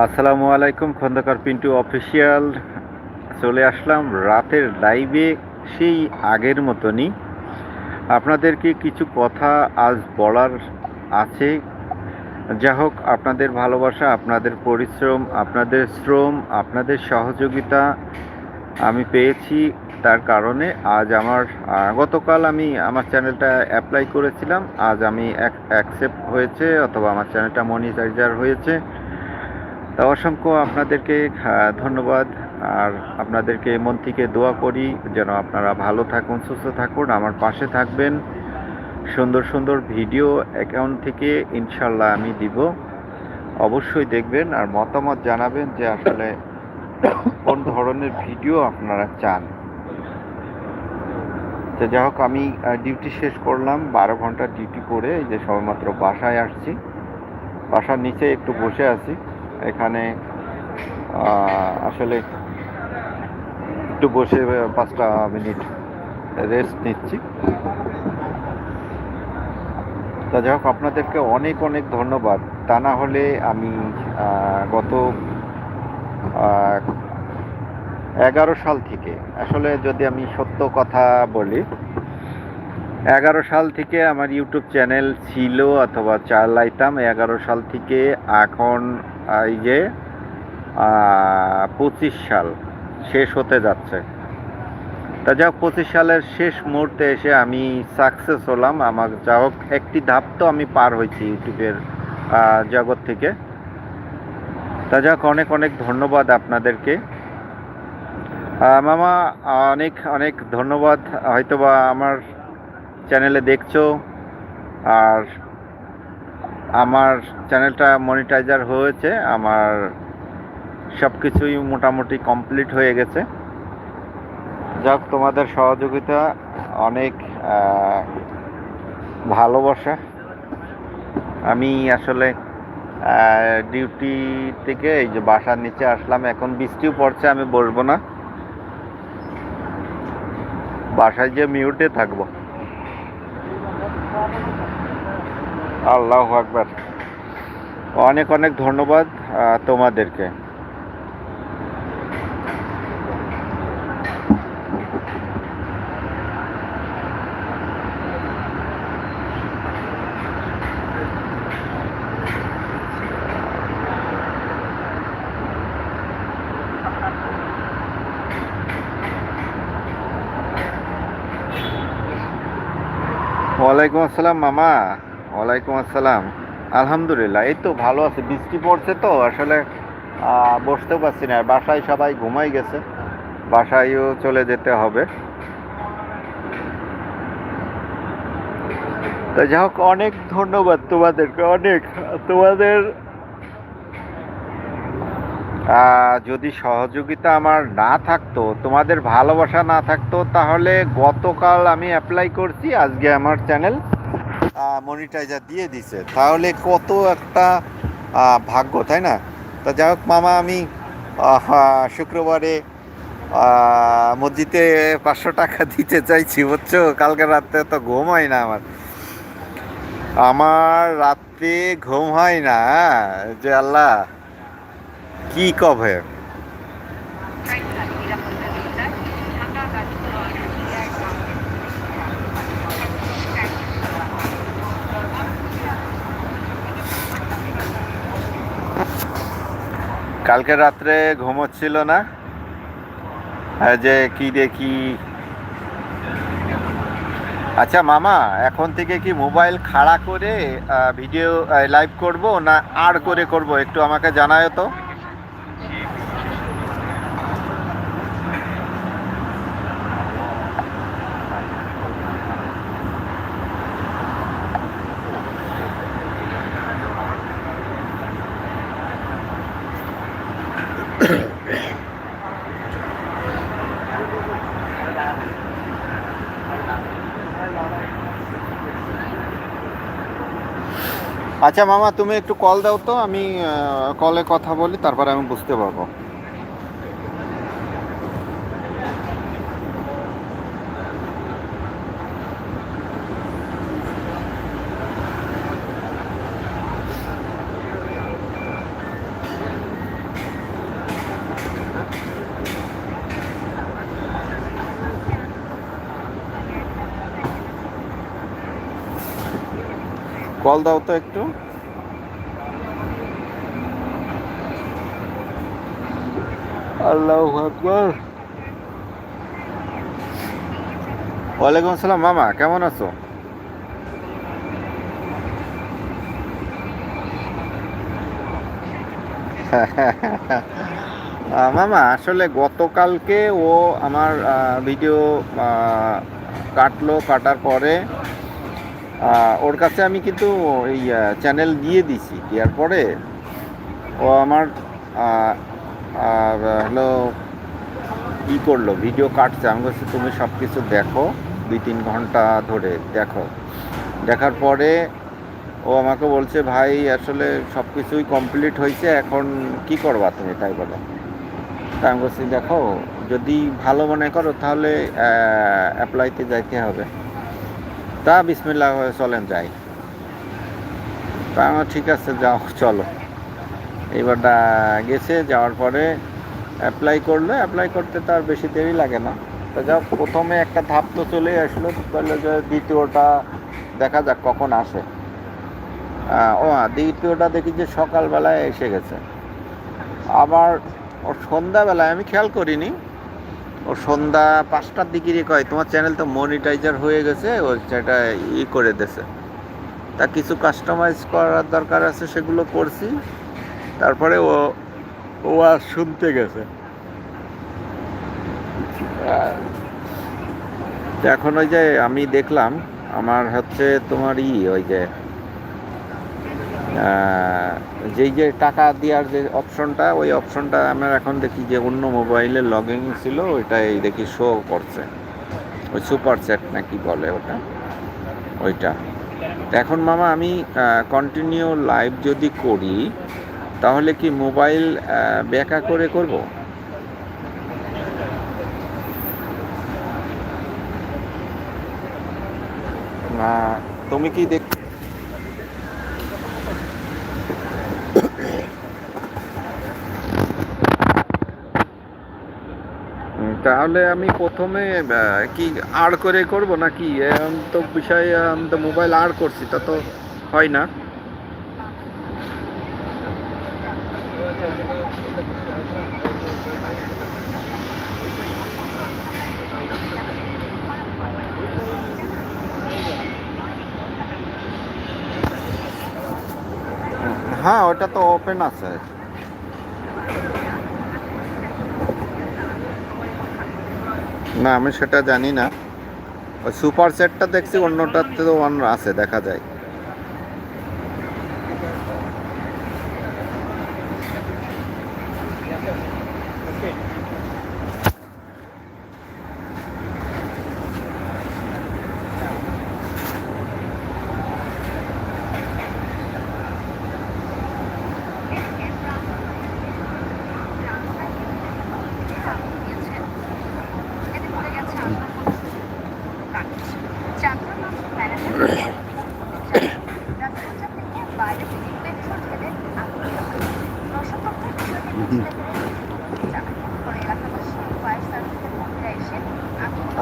আসসালামু আলাইকুম, খন্দকার পিন্টু অফিসিয়াল। চলে আসলাম রাতের লাইভে সেই আগের মতনই। আপনাদেরকে কিছু কথা আজ বলার আছে। যা হোক, আপনাদের ভালোবাসা, আপনাদের পরিশ্রম, আপনাদের শ্রম, আপনাদের সহযোগিতা আমি পেয়েছি। তার কারণে আজ আমার গতকাল আমি আমার চ্যানেলটা অ্যাপ্লাই করেছিলাম। আজ আমি অ্যাকসেপ্ট হয়েছে, অথবা আমার চ্যানেলটা মনিটাইজার হয়েছে। অসংখ্য আপনাদেরকে ধন্যবাদ। আর আপনাদেরকে মন থেকে দোয়া করি যেন আপনারা ভালো থাকুন, সুস্থ থাকুন, আমার পাশে থাকবেন। সুন্দর সুন্দর ভিডিও অ্যাকাউন্ট থেকে ইনশাল্লাহ আমি দিব। অবশ্যই দেখবেন আর মতামত জানাবেন যে আসলে কোন ধরনের ভিডিও আপনারা চান। তো যাই হোক, আমি ডিউটি শেষ করলাম। বারো ঘণ্টা ডিউটি করে এই যে সবেমাত্র বাসায় আসছি। বাসার নিচে একটু বসে আছি। এখানে আসলে একটু বসে পাঁচটা মিনিট রেস্ট নিচ্ছি। তা যাই হোক, আপনাদেরকে অনেক অনেক ধন্যবাদ। তা না হলে আমি গত এগারো সাল থেকে, আসলে যদি আমি সত্য কথা বলি এগারো সাল থেকে আমার ইউটিউব চ্যানেল ছিল অথবা চালাইতাম। এগারো সাল থেকে এখন, এই যে পঁচিশ সাল শেষ হতে যাচ্ছে। তা যাই হোক পঁচিশ সালের শেষ মুহূর্তে এসে আমি সাকসেস হলাম। আমার যা হোক, একটি ধাপ তো আমি পার হয়েছি ইউটিউবের জগৎ থেকে। তা যাক, অনেক অনেক ধন্যবাদ আপনাদেরকে। মামা, অনেক অনেক ধন্যবাদ। হয়তোবা আমার চ্যানেলে দেখছ, আর আমার চ্যানেলটা মনিটাইজার হয়েছে, আমার সব কিছুই মোটামুটি কমপ্লিট হয়ে গেছে। যাক, তোমাদের সহযোগিতা অনেক ভালোবাসা। আমি আসলে ডিউটি থেকে এই যে বাসার নিচে আসলাম, এখন বৃষ্টিও পড়ছে, আমি বসবো না। বাসায় যে মিউটে থাকব। আল্লাহ আকবার। অনেক অনেক ধন্যবাদ তোমাদেরকে। ওয়ালাইকুম আসসালাম মামা। ওয়ালাইকুম আসসালাম। আলহামদুলিল্লাহ, এই তো ভালো আছে। বৃষ্টি পড়ছে তো, আসলে বসতেও পারছি না। বাসায় সবাই ঘুমাই গেছে। বাসায়ও চলে যেতে হবে। তো যাই হোক, অনেক ধন্যবাদ তোমাদেরকে, অনেক। তোমাদের যদি সহযোগিতা আমার না থাকতো, তোমাদের ভালোবাসা না থাকতো, তাহলে গতকাল আমি অ্যাপ্লাই করছি আজকে আমার চ্যানেল মনিটাইজার দিয়ে দিছে। তাহলে কত একটা ভাগ্য তাই না? তা যাই হোক মামা আমি শুক্রবারে মসজিদে পাঁচশো টাকা দিতে চাইছি বুঝছ? কালকে রাত্রে তো ঘুম হয় না আমার। আমার রাত্রে ঘুম হয় না হ্যাঁ, যে আল্লাহ কি কবে? কালকে রাত্রে ঘুমোচ্ছিল না। যে কি দেখি আচ্ছা মামা, এখন থেকে কি মোবাইল খাড়া করে ভিডিও লাইভ করব না আর করে করব? একটু আমাকে জানায় তো। আচ্ছা মামা, তুমি একটু কল দাও তো, আমি কলে কথা বলি, তারপরে আমি বুঝতে পারব। কল দাও তো একটু। আল্লাহ আকবর। ওয়ালাইকুম আসসালাম মামা কেমন আছো? মামা আসলে গতকালকে ও আমার ভিডিও কাটলো কাটার পরে ওর কাছে আমি কিন্তু এই চ্যানেল দিয়ে দিছি। দেওয়ার পরে ও আমার হলো ই করল ভিডিও কাটছে। আমি বলছি, তুমি সব কিছু দেখো, দুই তিন ঘণ্টা ধরে দেখো। দেখার পরে ও আমাকে বলছে, ভাই, আসলে সব কিছুই কমপ্লিট হয়েছে, এখন কি করবা তুমি তাই বলো? তা আমি বলছি, দেখো, যদি ভালো মনে করো তাহলে অ্যাপ্লাইতে যাইতে হবে। তা বিসমিল্লাহ হয়ে চলেন যাই। তা আমার ঠিক আছে যাও চলো। এইবারটা গেছে যাওয়ার পরে অ্যাপ্লাই করল অ্যাপ্লাই করতে তো আর বেশি দেরি লাগে না। তো যাও প্রথমে একটা ধাপ তো চলেই আসলো বলল যে দ্বিতীয়টা দেখা যাক কখন আসে। ও হ্যাঁ, দ্বিতীয়টা দেখি যে সকালবেলায় এসে গেছে। আবার সন্ধ্যাবেলায় আমি খেয়াল করিনি ও সন্ধ্যা পাঁচটার দিকে কয়, তোমার চ্যানেল তো মনিটাইজার হয়ে গেছে, ও সেটা ই করে দিয়েছে তা কিছু কাস্টমাইজ করার দরকার আছে, সেগুলো করছি। তারপরে ও ও আর শুনতে গেছে। এখন ওই যে আমি দেখলাম, আমার হচ্ছে তোমার ই, ওই যে যেই যে টাকা দেওয়ার যে অপশনটা ওই অপশনটা আমার এখন দেখি যে অন্য মোবাইলে লগ ইন ছিল, ওইটাই দেখি শো করছে। ওই সুপার সেট নাকি বলে ওটা? ওইটা। এখন মামা আমি কন্টিনিউ লাইভ যদি করি, তাহলে কি মোবাইল ব্যাকা করে করব? না, তুমি কি দেখ তাহলে আমি প্রথমে কি আর করে করব নাকি? এখন তো বিষয়, আমি তো মোবাইল আর করছি, তা তো হয় না। হ্যাঁ ওটা তো ওপেন আছে। না, আমি সেটা জানি না। ওই সুপার সেটটা দেখছি, অন্যটাতে তো অন্য আছে, দেখা যায়।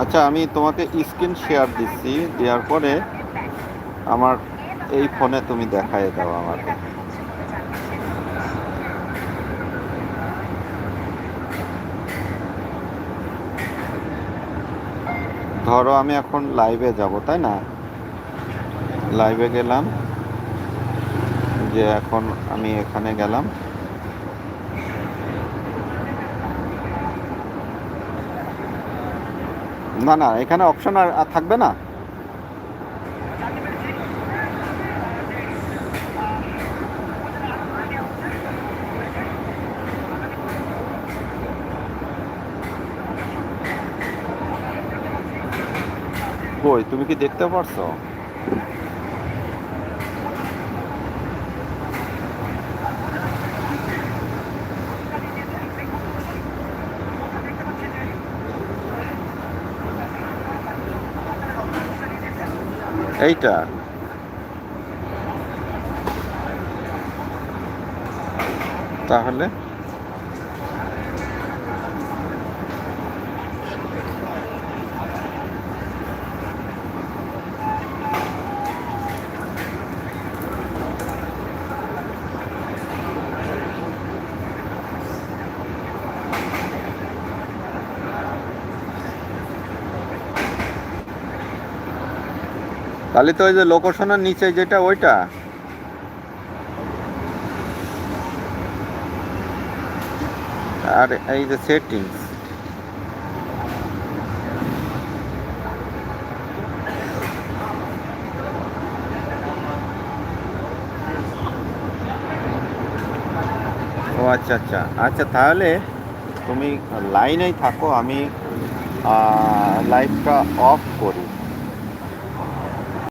আচ্ছা আমি তোমাকে স্ক্রিন শেয়ার দিচ্ছি। দেওয়ার পরে আমার এই ফোনে তুমি দেখাই দাও আমাকে। ধরো, আমি এখন লাইভে যাব, তাই না? লাইভে গেলাম। যে এখন আমি এখানে গেলাম। না না এখানে অপশন আর থাকবে না? কই তুমি কি দেখতে পারছ? এইটা। তাহলে? তাহলে তো ওই যে লোকেশনের নিচে যেটা ওইটা। আর এই যে সেটিংস ও আচ্ছা আচ্ছা। আচ্ছা তাহলে তুমি লাইনেই থাকো, আমি লাইটটা অফ করি।